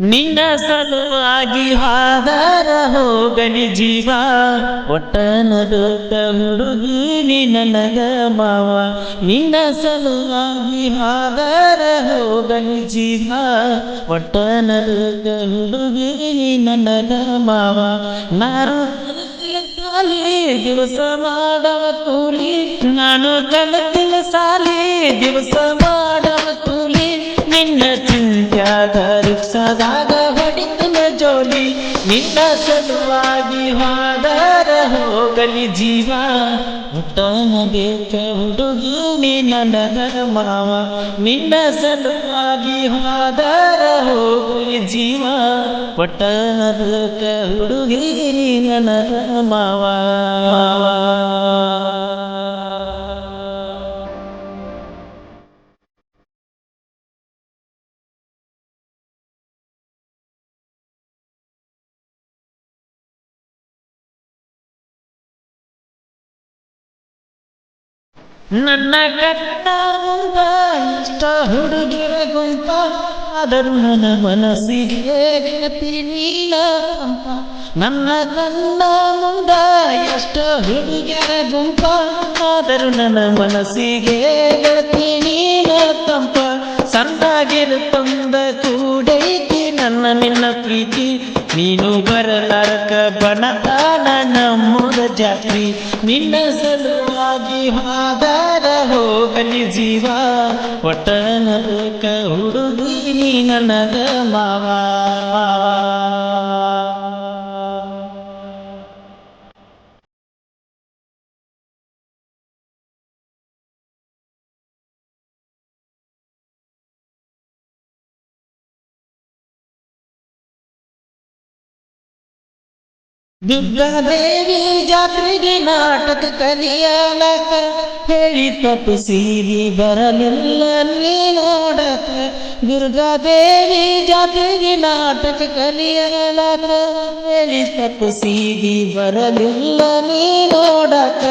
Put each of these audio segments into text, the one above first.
ನಿನ್ನ ಸಲುವಾಗಿ ಹಾದರ ಹೋಗಲಿ ಜೀವ. ಒಟ್ಟನದು ಹುಡುಗಿ ನನಗ ಮಾವ. ನಿನ್ನ ಸಲುವಾಗಿ ಹಾದರ ಹೋಗಲಿ ಜೀವ. ಒಟ್ಟನದು ಹುಡುಗಿ ನನಗ ಮಾವ. ನಾರು ಸಾಲಿ ದಿವಸ ಮಾಡವ ತೂಲಿ ನಾನು ಕಲತಿನ ಸಾಲಿ ದಿವಸ ಮಾಡವ ತೂಲಿ ನಿನ್ನ ಜೋಲಿ ನಿನ್ನ ಸಲುವಾಗಿ ಹಾದಾರ ಹೋಗಲಿ ಜೀವ. ಹುಟ್ಟನ ಬೇಕ ಹುಡುಗಿ ನಿನ್ನ ಮಾವ. ನಿನ್ನ ಸಲುವಾಗಿ ಹಾದಾರ ಹೋಗಲಿ ಜೀವ. ಒಟ್ಟನ ಬೇಕ ಹುಡುಗಿ ನಿನ್ನ ಮಾವ. ನನ್ನ ಕಟ್ಟ ಇಷ್ಟ ಹುಡುಗಿರ ಗುಂಪ, ಆದರೂ ನನ್ನ ಮನಸ್ಸಿಗೆ ನೆನಪಿಲ್ಲ ನನ್ನ ನನ್ನ ಮುಂದ ಎಷ್ಟ ಹುಡುಗಿಯರ ಗುಂಪ, ಆದರೂ ನನ್ನ ಮನಸ್ಸಿಗೆ ಗೆಳತಿನಿಲ್ಲ ತಂಪ. ಸಣ್ಣಗಿರು ತಂದ ಕೂಡೈತಿ ನನ್ನ ನಿನ್ನ ಪ್ರೀತಿ. ನೀನು ಬರಲಾರಕ ಬಣದಾನ ನಮ್ಮೂರ ಜಾತ್ರಿ. ನಿನ್ನ ಸಲುವಾಗಿ ಹಾದಾರ ಹೋಗಲಿ ಜೀವ. ಒಟ್ಟನಕ ಹುಡುಗಿ ನೀ ನನಗ ಮಾವ. ದುರ್ಗಾದೇವಿ ಜಾತ್ರೆಗೆ ನಾಟಕ ಕಲಿಯಲಕ ಹೇಳಿ ತಪ್ಪಿಸಿರಿ ಬರಲಿಲ್ಲ ನೀ ನೋಡಕ. ದುರ್ಗಾದೇವಿ ಜಾತ್ರೆಗೆ ನಾಟಕ ಕಲಿಯಲಕ ಹೇಳಿ ತಪ್ಪಿಸಿರಿ ಬರಲಿಲ್ಲ ನೀ ನೋಡಕ.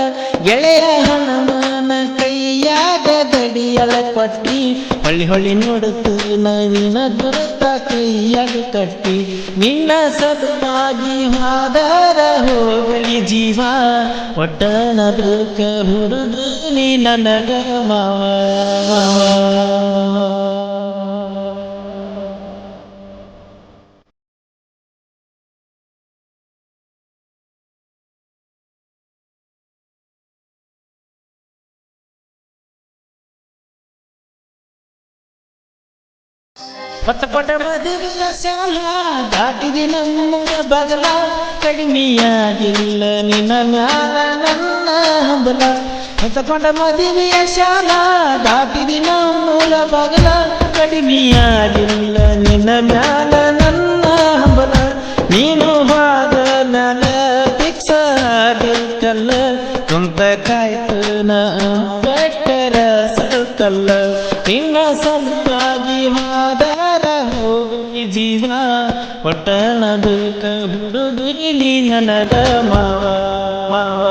ಗೆಳೆಯ ಹನುಮಾನ ಕೈಯಾಗ ದಡಿಯಲ ಪಟ್ಟಿ. ಹೊಳ್ಳಿ ಹೊಳ್ಳಿ ನೋಡುತ್ತು ನಿನ್ನ ಗುರುತ ಕೈಯಾಗ ಕಟ್ಟಿ. ನಿನ್ನ ಸಲುವಾಗಿ ಹಾದರ ಹೋಗಲಿ ಜೀವ ಒಟ್ಟಣ ದುಃಖ ಹುಡುಗ ನೀ ನನಗ ಮಾವ. ಹೊತ್ತಪಟ ಮದುವಿನ ಸಾಲ ದಾಟಿದೆ ನಮ್ಮೂರ ಬಗಲ ಕಡಿಮೆಯಾಗಿಲ್ಲ ನಿನ್ನ ಮ್ಯಾಲ ನನ್ನ ಹಂಬಲ. ಹೊತ್ತಕೊಂಡ ಮದುವೆಯ ಶಾಲ, ದಾಟಿದಿ ನಮ್ಮೂರ ಬಗಲ ಕಡಿಮೆಯಾಗಿಲ್ಲ ನಿನ್ನ ಮ್ಯಾಲ ನನ್ನ ಹಂಬಲ. ನೀನು ಹೋದ ಮ್ಯಾಲ ಫಿಕ್ಸ ಕಲ್ಲ ಕುಂತ ಕಾಯ್ತು ನಾ ಬೆಟ್ಟರ ಸಲ್ಕಲ್ಲ ನಿನ್ನ ಸಲುವಾಗಿ ಹಾದರ ಹೋಗಿ ಜೀವ ಒಟ್ಟಣದ ಇಲ್ಲಿ ನನಗ ಮಾವ ಮಾವ.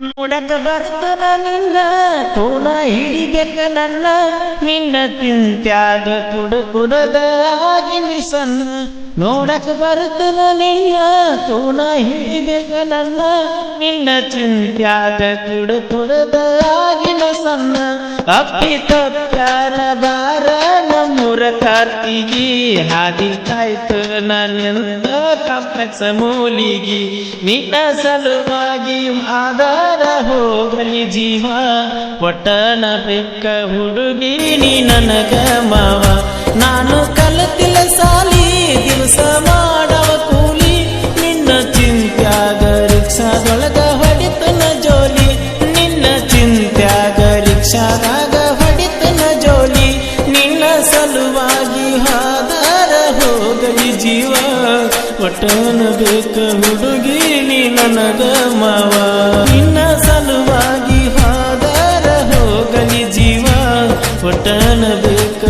ನೋಡಕ ಬರ್ತನ ನಿನ್ನ ತೋಣ ಹಿಡಿಬೇಕ ನನ್ನ ನಿನ್ನ ತಿಂತ್ಯಾಗ ಕುಡ ಸಣ್ಣ ನೋಡಕ ಬರ್ತನ ನಿನ್ನ ತೋಣ ಹಿಡಿಬೇಕ ನನ್ನ ನಿನ್ನ ಚಿಂತ್ಯಾದ ಕುಡ ಕುಡದ ಆಗಿನ ಸಣ್ಣ ಅಪ್ಪಿ ತಪ್ಪಾರ ಬಾರ ನಮ್ಮೂರ ಕಾರ್ತಿಗಿ. ಹಾದಿ ಕಾಯ್ತು ನನ್ನ ಕಾಂಪ್ಲೆಕ್ಸ್ ಮೂಲಿಗಿ. ನಿನ್ನ ಸಲುವಾಗಿ ಆಧಾರ ಹೋಗಲಿ ಜೀವ. ಒಟ್ಟನ ಬೆಕ್ಕ ಹುಡುಗಿ ನೀ ನನಗ ಮಾವ. ಒಟ್ಟನ ಬೇಕ ಹುಡುಗಿ ನೀ ನನಗ ಮಾವ. ನಿನ್ನ ಸಲುವಾಗಿ ಹಾದರ ಹೋಗಲಿ ಜೀವ. ಒಟ್ಟನ ಬೇಕ